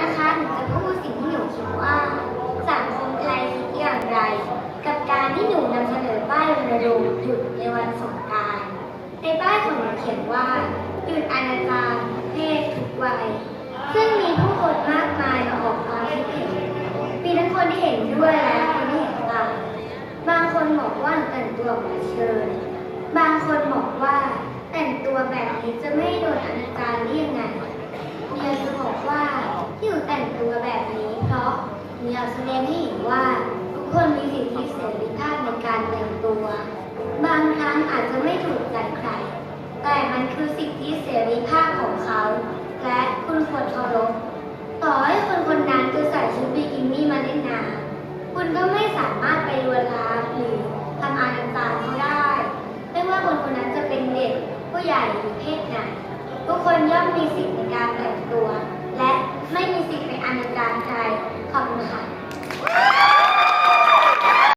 นะคะหนูจะพูดสิ่งที่หนูคิดว่า สังคมไทยคิดอย่างไร กับการที่หนูนำเสนอป้ายรณรงค์หยุดในวันสงกรานต์ในป้ายของหนูเขียนว่าหยุดอนาจารเพศทุกวัย ซึ่งมีผู้คนมากมายมาออกความคิดเห็นมีทั้งคนที่เห็นด้วยและคนที่เห็นต่างบางคนบอกว่าแต่งตัวเหมือนเชิญบางคนบอกว่าแต่งตัวแบบนี้จะไม่โดนอนาจารได้ยังไงเมียจะบอกว่าที่หนู แต่งตัวแบบนี้เพราะหนูอยากแสดงให้เห็นว่า ทุกคนมีสิทธิเสรีภาพในการแต่งตัว บางครั้งอาจจะไม่ถูกใจใคร แต่มันคือสิทธิเสรีภาพของเขา และคุณควรเคารพต่อให้คนคนนั้นจะใส่ชุดบิกินี่มาเล่นน้ำคุณก็ไม่สามารถไปลวนลามหรือทำอนาจารเขาได้ ไม่ว่าคนคนนั้นจะเป็นเด็กผู้ใหญ่หรือเพศไหนทุกคนย่อมมีสิทธิใน การแต่งตัวและไม่มีสิทธิใน